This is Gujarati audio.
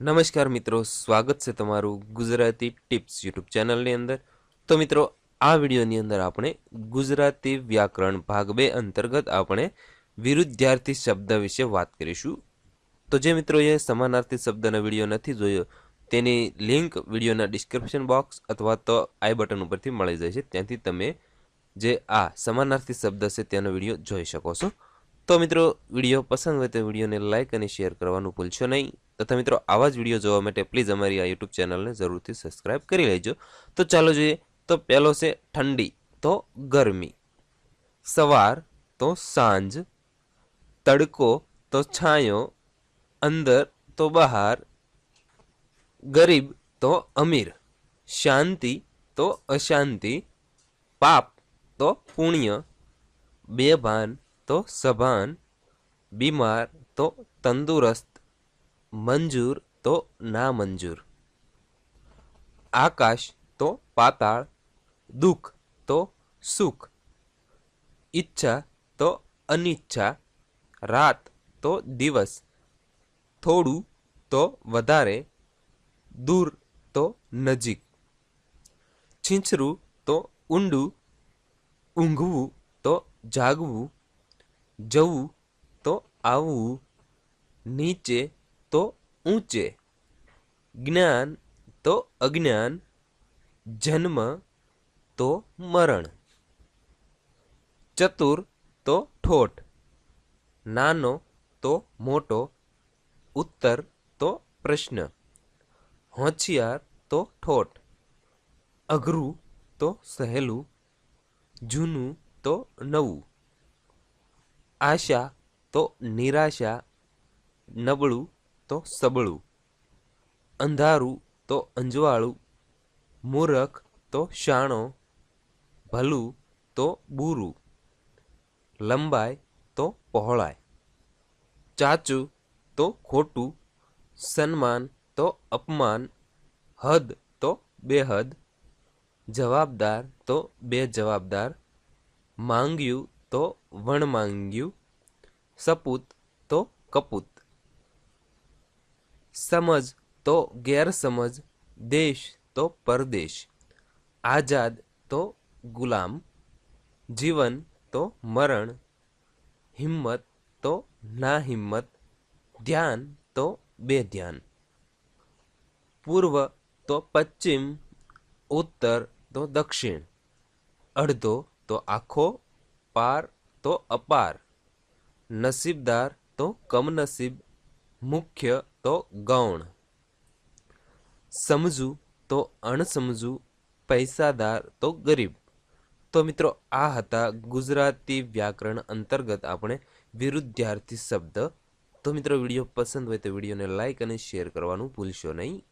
નમસ્કાર મિત્રો, સ્વાગત છે તમારું ગુજરાતી ટિપ્સ યુટ્યુબ ચેનલની અંદર. તો મિત્રો, આ વિડીયોની અંદર આપણે ગુજરાતી વ્યાકરણ ભાગ બે અંતર્ગત આપણે વિરુદ્ધાર્થી શબ્દ વિશે વાત કરીશું. તો જે મિત્રોએ સમાનાર્થી શબ્દનો વીડિયો નથી જોયો, તેની લિંક વિડીયોના ડિસ્ક્રિપ્શન બોક્સ અથવા તો આઈ બટન ઉપરથી મળી જાય છે ત્યાંથી તમે જે આ સમાનાર્થી શબ્દ છે તેનો વીડિયો જોઈ શકો છો. તો મિત્રો, વીડિયો પસંદ હોય તો વિડીયોને લાઇક અને શેર કરવાનું ભૂલશો નહીં. તથા મિત્રો, આવા જ વીડિયો જોવા માટે પ્લીઝ અમારી આ યુટ્યુબ ચેનલને જરૂરથી સબસ્ક્રાઇબ કરી લેજો. તો ચાલો જોઈએ, તો પહેલો છે ઠંડી, તો ગરમી. સવાર, તો સાંજ. તડકો, તો છાંયો. અંદર, તો બહાર. ગરીબ, તો અમીર. શાંતિ, તો અશાંતિ. પાપ, તો પુણ્ય. બેભાન તો સભાન બીમાર તો તંદુરસ્ત મંજૂર તો નામંજૂર આકાશ તો પાતાળ દુઃખ તો સુખ ઈચ્છા તો અનિચ્છા રાત તો દિવસ થોડું તો વધારે દૂર તો નજીક છીંછરું તો ઊંડું ઊંઘવું તો જાગવું જવું તો આવવું, નીચે તો ઊંચે, જ્ઞાન તો અજ્ઞાન, જન્મ તો મરણ, ચતુર તો ઠોઠ, નાનો તો મોટો, ઉત્તર તો પ્રશ્ન, હોશિયાર તો ઠોઠ, અઘરું તો સહેલું, જૂનું તો નવું. આશા તો નિરાશા નબળું તો સબળું અંધારું તો અંજવાળું મૂરખ તો શાણો ભલું તો બુરું લંબાઈ તો પહોળાઈ ચાચું તો ખોટું સન્માન તો અપમાન હદ તો બેહદ જવાબદાર તો બે જવાબદાર માંગ્યું તો વણ માંગ્યું સપૂત તો કપૂત. સમજ તો ગેરસમજ, દેશ તો પરદેશ. આઝાદ તો ગુલામ, જીવન તો મરણ, હિંમત તો ના હિંમત ધ્યાન તો બે ધ્યાન પૂર્વ તો પશ્ચિમ, ઉત્તર તો દક્ષિણ. અડધો તો આખો, પાર તો અપાર. નસીબદાર તો કમનસીબ, મુખ્ય તો ગૌણ. સમજુ તો અણસમજુ, પૈસાદાર તો ગરીબ. તો મિત્રો આ હતા ગુજરાતી વ્યાકરણ અંતર્ગત આપણે વિરુદ્ધાર્થી શબ્દ. તો મિત્રો વીડિયો પસંદ હોય તો વિડીયોને લાઇક અને શેર કરવાનું ભૂલશો નહીં.